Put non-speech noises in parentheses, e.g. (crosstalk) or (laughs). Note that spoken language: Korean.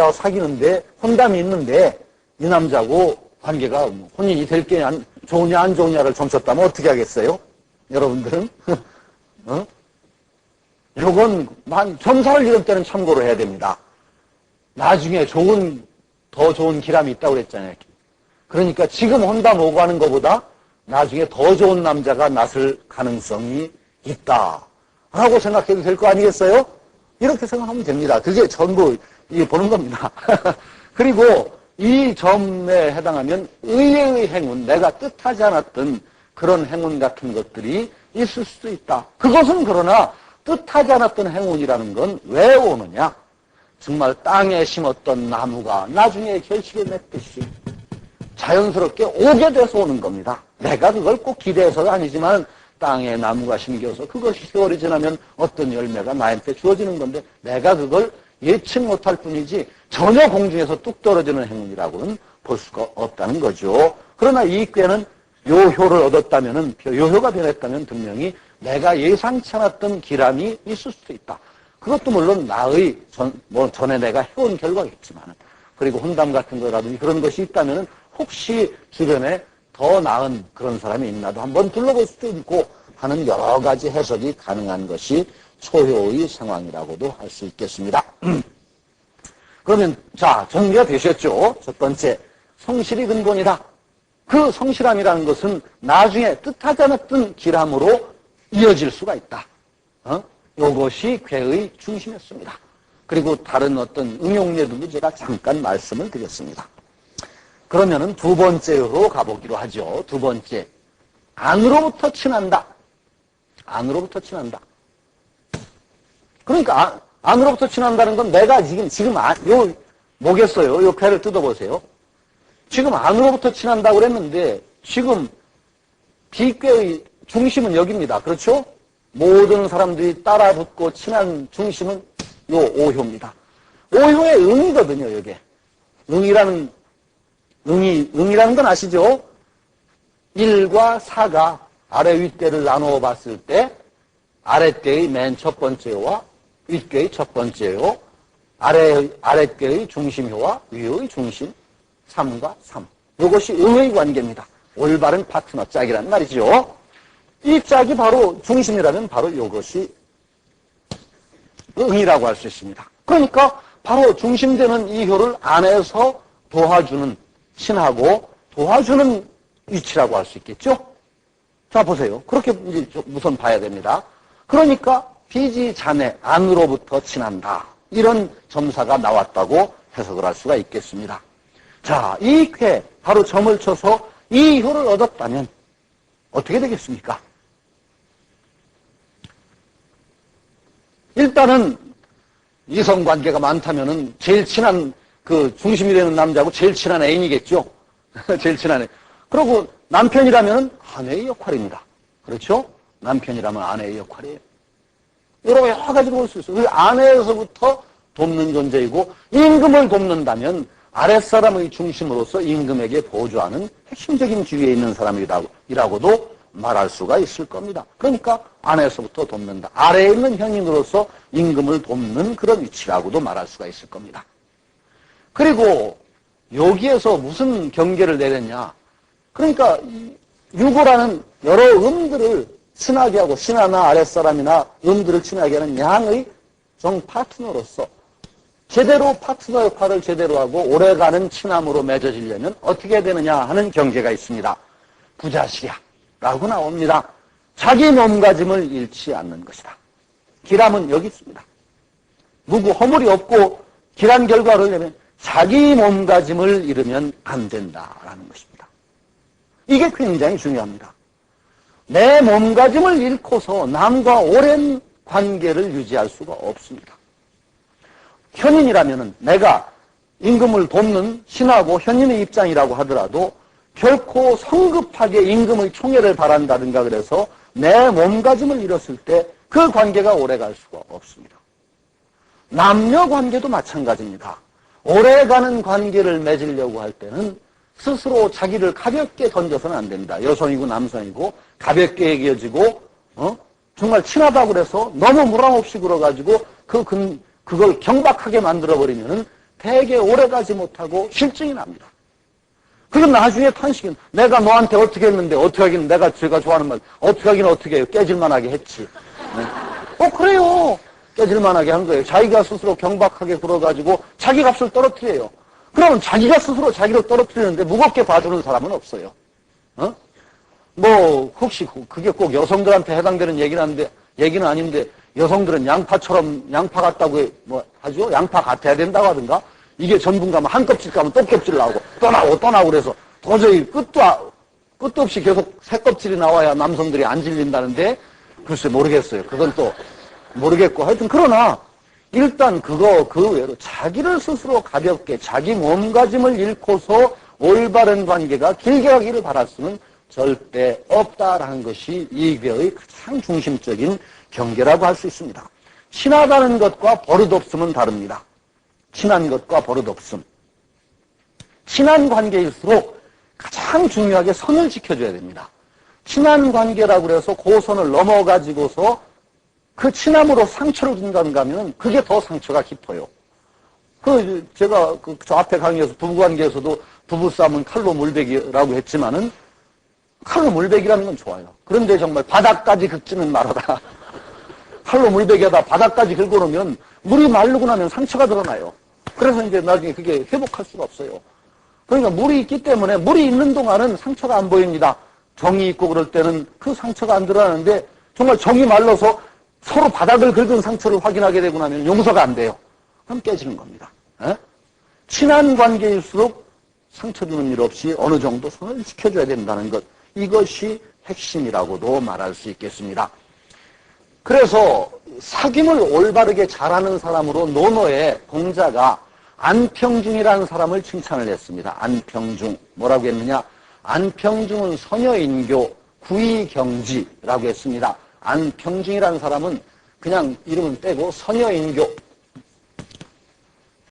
남자와 사귀는데 혼담이 있는데 이 남자하고 관계가 뭐 혼인이 될 게 좋으냐 안 좋으냐를 점쳤다면 어떻게 하겠어요? 여러분들은? (laughs) 어? 요건 만 점사를 이럴 때는 참고로 해야 됩니다. 나중에 좋은 더 좋은 기람이 있다고 그랬잖아요. 그러니까 지금 혼담 오고 하는 것보다 나중에 더 좋은 남자가 낫을 가능성이 있다. 라고 생각해도 될 거 아니겠어요? 이렇게 생각하면 됩니다. 그게 전부 이 보는 겁니다. (laughs) 그리고 이 점에 해당하면 의외의 행운, 내가 뜻하지 않았던 그런 행운 같은 것들이 있을 수도 있다. 그것은 그러나 뜻하지 않았던 행운이라는 건 왜 오느냐? 정말 땅에 심었던 나무가 나중에 결실을 맺듯이 자연스럽게 오게 돼서 오는 겁니다. 내가 그걸 꼭 기대해서가 아니지만 땅에 나무가 심겨서 그것이 세월이 지나면 어떤 열매가 나한테 주어지는 건데 내가 그걸 예측 못할 뿐이지 전혀 공중에서 뚝 떨어지는 행운이라고는 볼 수가 없다는 거죠. 그러나 이 꾀는 요효를 얻었다면은 요효가 변했다면 분명히 내가 예상치 않았던 기람이 있을 수도 있다. 그것도 물론 나의 전, 뭐 전에 내가 해온 결과겠지만 그리고 혼담 같은 거라든지 그런 것이 있다면은 혹시 주변에 더 나은 그런 사람이 있나도 한번 둘러볼 수도 있고 하는 여러 가지 해석이 가능한 것이 초효의 상황이라고도 할 수 있겠습니다. (clears throat) 그러면 자 정리가 되셨죠? 첫 번째 성실이 근본이다. 그 성실함이라는 것은 나중에 뜻하지 않았던 기람으로 이어질 수가 있다. 어? 이것이 괴의 중심이었습니다. 그리고 다른 어떤 응용례들도 제가 잠깐 말씀을 드렸습니다. 그러면은 두 번째로 가보기로 하죠. 두 번째. 안으로부터 친한다. 안으로부터 친한다. 그러니까 안, 안으로부터 친한다는 건 내가 지금 지금 안, 요 뭐겠어요? 요 패를 뜯어보세요. 지금 안으로부터 친한다고 그랬는데 지금 비교의 중심은 여기입니다. 그렇죠? 모든 사람들이 따라붙고 친한 중심은 요 오효입니다. 오효의 응이거든요, 이게. 응이라는 응이 응이라는 건 아시죠? 1과 4가 아래 윗대를 나누어 봤을 때 아랫대의 맨 첫 번째와 윗대의 첫 번째요. 아래 아랫대의 중심효와 위의 중심 3과 3. 이것이 응의 관계입니다. 올바른 파트너 짝이라는 말이죠. 이 짝이 바로 중심이라면 바로 이것이 응이라고 할 수 있습니다. 그러니까 바로 중심되는 이 효를 안에서 도와주는 신하고 도와주는 위치라고 할 수 있겠죠? 자, 보세요. 그렇게 이제 우선 봐야 됩니다. 그러니까 비지 자네 안으로부터 친한다. 이런 점사가 나왔다고 해석을 할 수가 있겠습니다. 자, 이 쾌, 바로 점을 쳐서 이 효를 얻었다면 어떻게 되겠습니까? 일단은 이성 관계가 많다면은 제일 친한 그 중심이 되는 남자하고 제일 친한 애인이겠죠. (laughs) 제일 친한 애. 그리고 남편이라면 아내의 역할입니다. 그렇죠? 남편이라면 아내의 역할이에요. 여러 가지로 볼 수 있어요. 그 아내에서부터 돕는 존재이고 임금을 돕는다면 아랫사람의 중심으로서 임금에게 보조하는 핵심적인 지위에 있는 사람이라고도 말할 수가 있을 겁니다. 그러니까 아내에서부터 돕는다. 아래에 있는 현인으로서 임금을 돕는 그런 위치라고도 말할 수가 있을 겁니다. 그리고 여기에서 무슨 경계를 내렸냐? 그러니까 유고라는 여러 음들을 친하게 하고 신하나 아랫사람이나 음들을 친하게 하는 양의 정 파트너로서 제대로 파트너 역할을 제대로 하고 오래가는 친함으로 맺어지려면 어떻게 되느냐 하는 경계가 있습니다. 부자시야 라고 나옵니다. 자기 몸가짐을 잃지 않는 것이다. 기람은 여기 있습니다. 누구 허물이 없고 기란 결과를 내면 자기 몸가짐을 잃으면 안 된다라는 것입니다. 이게 굉장히 중요합니다. 내 몸가짐을 잃고서 남과 오랜 관계를 유지할 수가 없습니다. 현인이라면 내가 임금을 돕는 신하고 현인의 입장이라고 하더라도 결코 성급하게 임금의 총애를 바란다든가 그래서 내 몸가짐을 잃었을 때 그 관계가 오래 갈 수가 없습니다. 남녀 관계도 마찬가지입니다. 오래가는 관계를 맺으려고 할 때는 스스로 자기를 가볍게 던져서는 안 됩니다. 여성이고 남성이고 가볍게 얘기해지고 어? 정말 친하다고 그래서 너무 무람 없이 굴어가지고 그 근, 그걸 경박하게 만들어버리면은 되게 오래가지 못하고 실증이 납니다. 그건 나중에 탄식은 내가 너한테 어떻게 했는데 어떻게 하긴 내가 제가 좋아하는 말 어떻게 하긴 어떻게 해요 깨질만하게 했지. 네. 어 그래요 깨질만하게 한 거예요. 자기가 스스로 경박하게 굴어가지고 자기 값을 떨어뜨려요. 그러면 자기가 스스로 자기를 떨어뜨리는데 무겁게 봐주는 사람은 없어요. 어? 뭐 혹시 그게 꼭 여성들한테 해당되는 얘기는 한데 얘기는 아닌데 여성들은 양파처럼 양파 같다고 뭐 하죠? 양파 같아야 된다고 하든가 이게 전분 가면 한 껍질 가면 또 껍질 나오고 또 나오고 그래서 도저히 끝도 아- 끝도 없이 계속 새 껍질이 나와야 남성들이 안 질린다는데 글쎄 모르겠어요. 그건 또 모르겠고 하여튼 그러나 일단 그거 그 외로 자기를 스스로 가볍게 자기 몸가짐을 잃고서 올바른 관계가 길게 바랄 수는 절대 없다라는 것이 이교의 가장 중심적인 경계라고 할 수 있습니다. 친하다는 것과 버릇없음은 다릅니다. 친한 것과 버릇없음. 친한 관계일수록 가장 중요하게 선을 지켜줘야 됩니다. 친한 관계라고 그래서 그 선을 넘어가지고서 그 친함으로 상처를 준다는가 하면 그게 더 상처가 깊어요. 그 제가 그 저 앞에 강의에서 부부관계에서도 부부싸움은 칼로 물베기라고 했지만은 칼로 물베기라는 건 좋아요. 그런데 정말 바닥까지 긁지는 말아라. (laughs) 칼로 물베기하다 바닥까지 긁어놓으면 물이 마르고 나면 상처가 드러나요. 그래서 이제 나중에 그게 회복할 수가 없어요. 그러니까 물이 있기 때문에 물이 있는 동안은 상처가 안 보입니다. 정이 있고 그럴 때는 그 상처가 안 드러나는데 정말 정이 말라서 서로 바닥을 긁은 상처를 확인하게 되고 나면 용서가 안 돼요. 그럼 깨지는 겁니다. 에? 친한 관계일수록 상처 주는 일 없이 어느 정도 선을 지켜줘야 된다는 것. 이것이 핵심이라고도 말할 수 있겠습니다. 그래서 사귐을 올바르게 잘하는 사람으로 노노의 공자가 안평중이라는 사람을 칭찬을 했습니다. 안평중. 뭐라고 했느냐? 안평중은 서녀인교 구이경지라고 했습니다. 안평중이라는 사람은 그냥 이름은 빼고 서녀인교